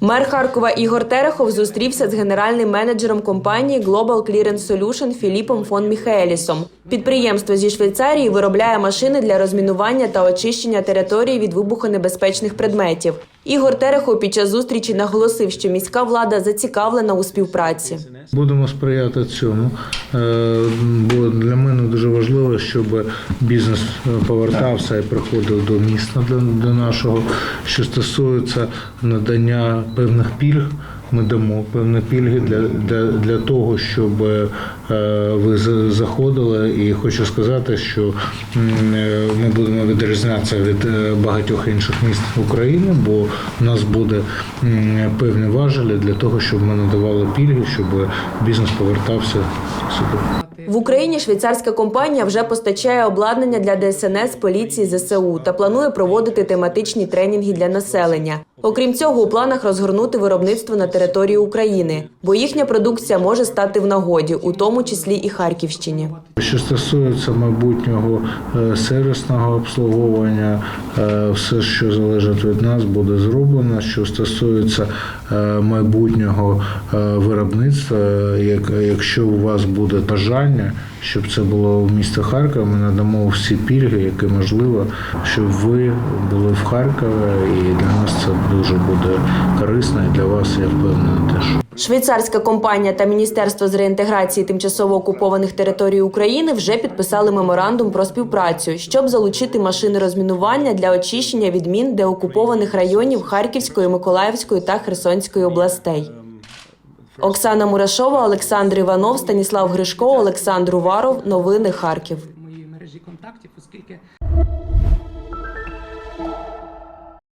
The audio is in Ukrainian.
Мер Харкова Ігор Терехов зустрівся з генеральним менеджером компанії Global Clearance Solution Філіпом фон Міхаелісом. Підприємство зі Швейцарії виробляє машини для розмінування та очищення території від вибухонебезпечних предметів. Ігор Терехов під час зустрічі наголосив, що міська влада зацікавлена у співпраці. Будемо сприяти цьому, е, бо для мене дуже важливо, щоб бізнес повертався і приходив до міста до нашого. Що стосується надання певних пільг, ми дамо певні пільги для, для, для того, щоб е, ви заходили. І хочу сказати, що е, ми будемо відрізнятися від е, багатьох інших міст України, бо у нас буде певне важелі для того, щоб ми надавали пільги, щоб бізнес повертався сюди. В Україні швейцарська компанія вже постачає обладнання для ДСНС, поліції, ЗСУ та планує проводити тематичні тренінги для населення. Окрім цього, у планах розгорнути виробництво на території України, бо їхня продукція може стати в нагоді, у тому числі і Харківщині. Що стосується майбутнього е, сервісного обслуговування, е, все, що залежить від нас, буде зроблено. Що стосується е, майбутнього виробництва, якщо у вас буде бажання, щоб це було в місті Харкова, ми надамо всі пільги, які можливо, щоб ви були в Харкові, і для нас це дуже буде корисно, і для вас я впевнений теж. Швейцарська компанія та Міністерство з реінтеграції тимчасово окупованих територій України вже підписали меморандум про співпрацю, щоб залучити машини розмінування для очищення від мін деокупованих районів Харківської, Миколаївської та Херсонської областей. Оксана Мурашова, Олександр Іванов, Станіслав Гришко, Олександр Уваров. Новини Харків. моїй мережі контактів, оскільки